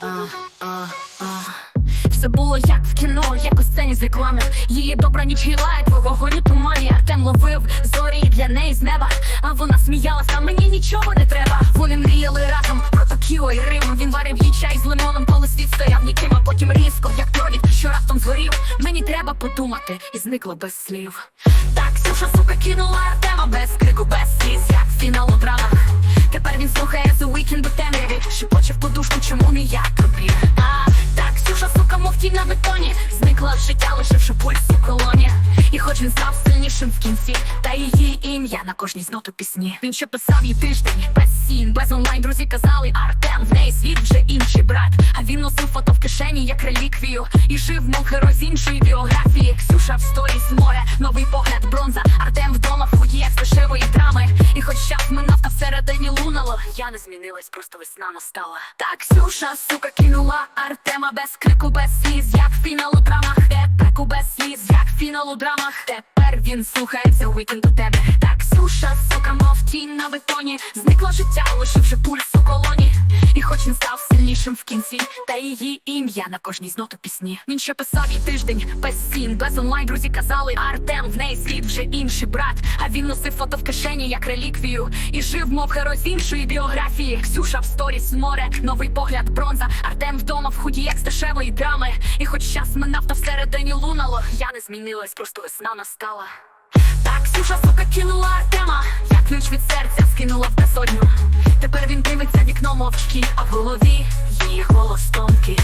А, а. Все було як в кіно, як у сцені з реклами. Її добра ніч гілає, твого вогонь тумані. Артем ловив зорі для неї з неба. А вона сміялася, мені нічого не треба. Вони мріяли разом про Токіо і Рим. Він варив їй чай з лимоном, треба подумати, і зникло без слів. Так, Ксюша, сука, кинула Артема без крику, без сліз, як фінал у драмах. Тепер він слухає The Weeknd у темряві Шепоче в подушку, чому не я тобі А, так, Ксюша, сука, мов тінь на бетоні. Зникла з життя, лишивши пульс у колоні. І хоч він став сильнішим в кінці Та її ім'я на кожній з ноту пісні. Він ще писав їй тиждень, без сін, без онлайн Друзі казали, Артем, в неї світ вже інший брат А він носив фото в кишені, як реліквію. І жив, мов герой з іншої біографії. Ксюша в сторіс море, новий погляд, бронза. Артем вдома в худі, з дешевої драми. І хоч час минав, та всередині лунало. Я не змінилась, просто весна настала. Так, Ксюша, сука, кинула Артема без крику, без сліз, як фінал у драмах Тепер без сліз, як фінал у драмах Тепер він слухається вікенд у тебе. Так, Ксюша, сука, мов тінь на бетоні. Зникло життя, лишивши пульс у колоні. І хоч він став сильнішим в кінці її ім'я на кожній з ноту пісні. Він ще писав їй тиждень без сін, без онлайн Друзі казали, Артем, в неї світ вже інший брат А він носив фото в кишені, як реліквію. І жив, мов герой з іншої біографії. Ксюша в сторіс море, новий погляд, бронза. Артем вдома в худі, як з дешевої драми. І хоч час минав, та всередині лунало. Я не змінилась, просто весна настала. Так, Ксюша, сука, кинула Артема. Як ключ від серця скинула в безодню. Тепер він дивиться вікно мовчки, а в голові її голос тонкий.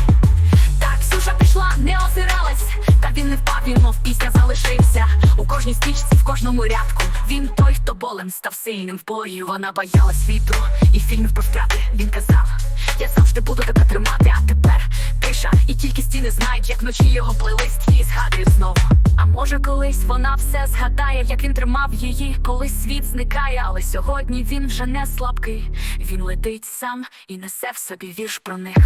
Так, суша пішла, не озиралась. Та він не впав, він мов пісня залишився. У кожній стрічці, в кожному рядку. Він той, хто болем став сильним в бою. Вона боялась вітру і фільмів про втрати вночі його плейлист і згадує знову А може колись вона все згадає, як він тримав її, коли світ зникає, але сьогодні він вже не слабкий. Він летить сам і несе в собі вірш про них.